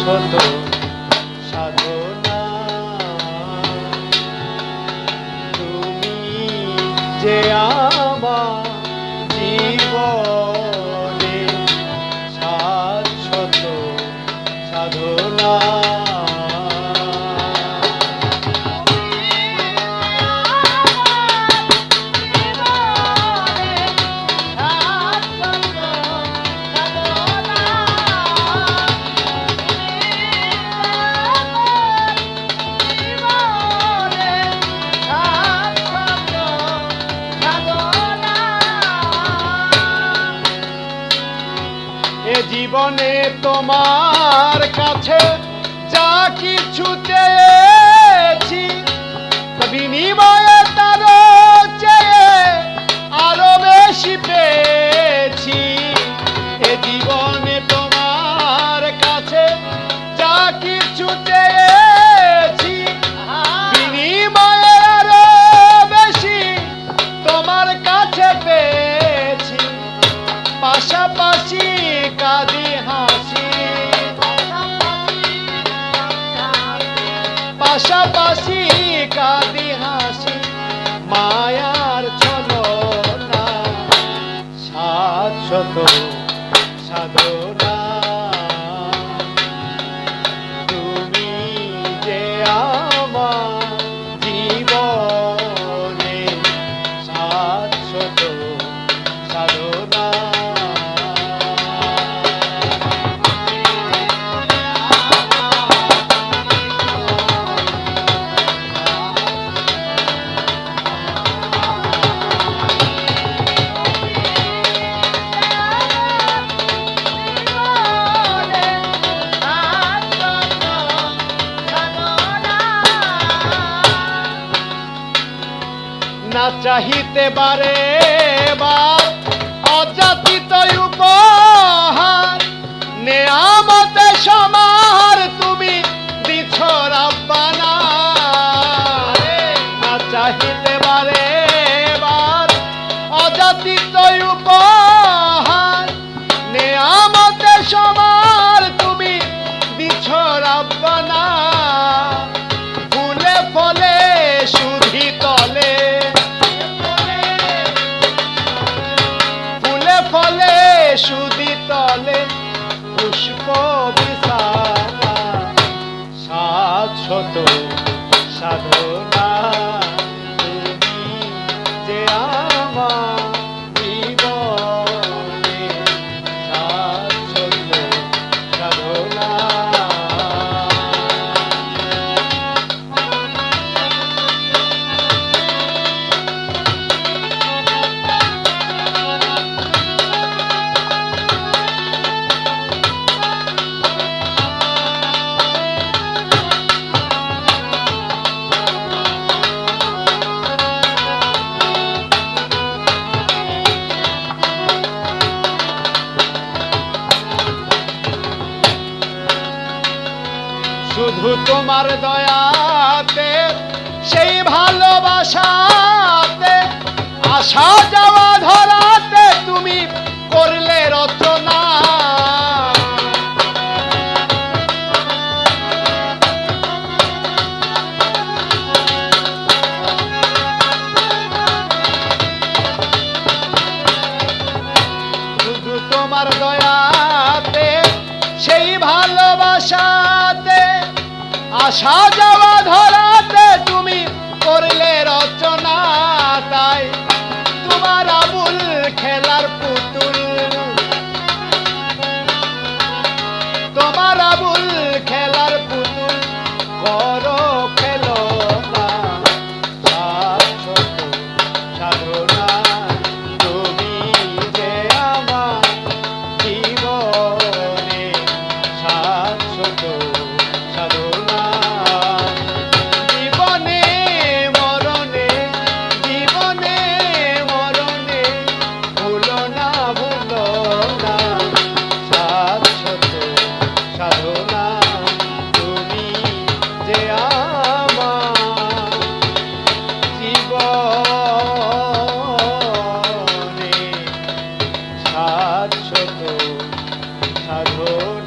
শাশ্বত সাধনা। তুমি যে জীবনে তোমার কাছে যা কিছু চেয়েছি বিনিময়ে তার চেয়ে আরও বেশি পেয়েছি। এ জীবনে তোমার কাছে যা কিছু চেয়েছি পাশাপাশি হাসি। পাশাপাশি হাসি। মায়ার তুমি না চাহিতে বারে বার অযাচিত উপহার। নেয়ামতে সমার তুমি দিছ রাব্বানা। না চাহিতে বারে বার অযাচিত উপহার। নেয়ামতে সমার তুমি দিছ রাব্বানা। ফুলে ফলে পুষ্প বিছানা শুধু তোমার দয়াতে, সেই ভালোবাসাতে, আসা যাওয়া ধরাতে তুমি করলে রচনা। তোমার দয়াতে, সেই ভালোবাসাতে আশা যাওয়া ধরাতে তুমি করলে রচনা তাই। তোমার আবুল খেলার পুতুল। তোমার আবুল খেলার পুতুল। করো हो